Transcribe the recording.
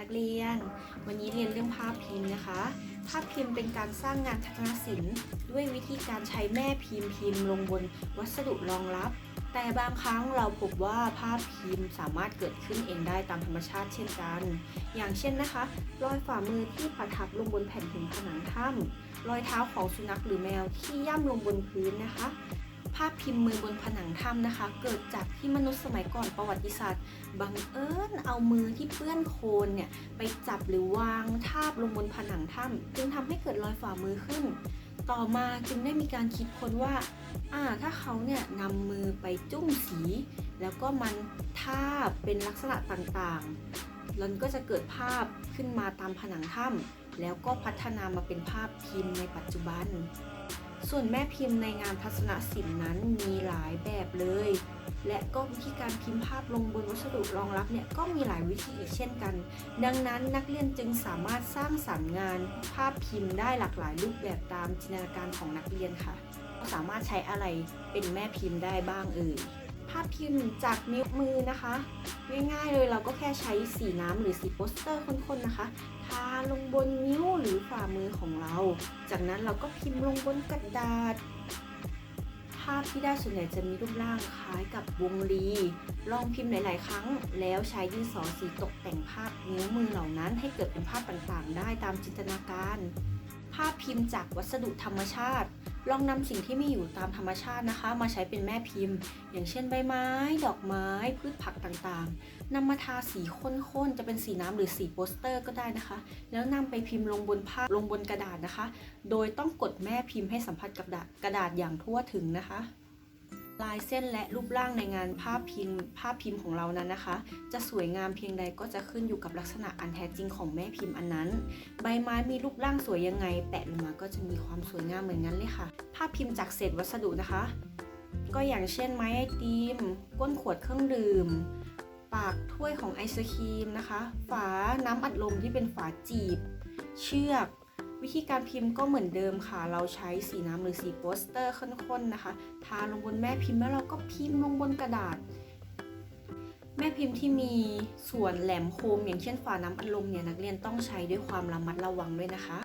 นักเรียน วันนี้เรียนเรื่องภาพพิมพ์นะคะ ภาพพิมพ์เป็นการสร้างงานทัศนศิลป์ ด้วยวิธีการใช้แม่พิมพ์พิมพ์ลงบนวัสดุรองรับ แต่บางครั้งเราพบว่าภาพพิมพ์สามารถเกิดขึ้นเองได้ตามธรรมชาติเช่นกัน อย่างเช่นนะคะรอยฝ่ามือที่ประทับลงบนแผ่นหินผนังถ้ำรอยเท้าของสุนัขหรือแมวที่ย่ำลงบนพื้นนะคะ ภาพพิมพ์มือบนผนังถ้ำนะคะ เกิดจากที่มนุษย์สมัยก่อนประวัติศาสตร์ บังเอิญเอามือที่เปื้อนโคลนเนี่ยไปจับหรือวางทาบลงบนผนังถ้ำจึงทำให้เกิดรอยฝ่ามือขึ้น ต่อมาจึงได้มีการคิดค้นว่าอ่าถ้าเขาเนี่ยนำมือไปจุ้มสี แล้วก็มันทาบเป็นลักษณะต่างๆแล้วก็จะเกิดภาพขึ้นมาตามผนังถ้ำแล้วก็พัฒนามาเป็นภาพพิมพ์ในปัจจุบัน ส่วนแม่พิมพ์ในงานทัศนศิลป์นั้นมีหลายแบบเลย และก็วิธีการพิมพ์ภาพลงบนวัสดุรองรับเนี่ยก็มีหลายวิธีอีกเช่นกัน ดังนั้นนักเรียนจึงสามารถสร้างสรรค์งานภาพพิมพ์ได้หลากหลายรูปแบบตามจินตนาการของนักเรียนค่ะ สามารถใช้อะไรเป็นแม่พิมพ์ได้บ้างเอ่ย ภาพพิมพ์จากนิ้วมือนะคะ ง่ายๆเลยเราก็แค่ใช้สีน้ำหรือสีโปสเตอร์ข้นๆนะคะทาลงบนนิ้วหรือฝ่ามือของเรา จากนั้นเราก็พิมพ์ลงบนกระดาษ ภาพที่ได้ส่วนใหญ่จะมีรูปร่างคล้ายกับวงรี ลองพิมพ์หลาย ๆ ครั้ง แล้วใช้ดินสอสีตกแต่งภาพนิ้วมือเหล่านั้นให้เกิดเป็นภาพต่างๆ ได้ตามจินตนาการ ภาพพิมพ์จากวัสดุธรรมชาติ ลองนำสิ่งที่มีอยู่ตามธรรมชาตินะคะ มาใช้เป็นแม่พิมพ์ อย่างเช่นใบไม้ ดอกไม้ พืชผักต่างๆนำมาทาสีข้นๆ จะเป็นสีน้ำหรือสีโปสเตอร์ก็ได้นะคะ แล้วนำไปพิมพ์ลงบนผ้าลงบนกระดาษนะคะ โดยต้องกดแม่พิมพ์ให้สัมผัสกับกระดาษอย่างทั่วถึงนะคะ ลายเส้นและรูปร่างในงานภาพพิมพ์ภาพพิมพ์ของเรานั้นนะคะ จะสวยงามเพียงใดก็จะขึ้นอยู่กับลักษณะอันแท้จริงของแม่พิมพ์อันนั้น ใบไม้มีรูปร่างสวยยังไง แปะลงมาก็จะมีความสวยงามเหมือนกันเลยค่ะ ภาพพิมพ์จากเศษวัสดุนะคะ ก็อย่างเช่นไม้ไอติมก้นขวดเครื่องดื่ม ปากถ้วยของไอศครีมนะคะ ฝาน้ำอัดลมที่เป็นฝาจีบ เชือก วิธีการพิมพ์ก็เหมือนเดิมค่ะ เราใช้สีน้ำหรือสีโปสเตอร์ข้นๆนะคะ ทาลงบนแม่พิมพ์แล้วเราก็พิมพ์ลงบนกระดาษ แม่พิมพ์ที่มีส่วนแหลมคมอย่างเช่นฝาน้ำอัดลมเนี่ยนักเรียนต้องใช้ด้วยความระมัดระวังด้วยนะคะ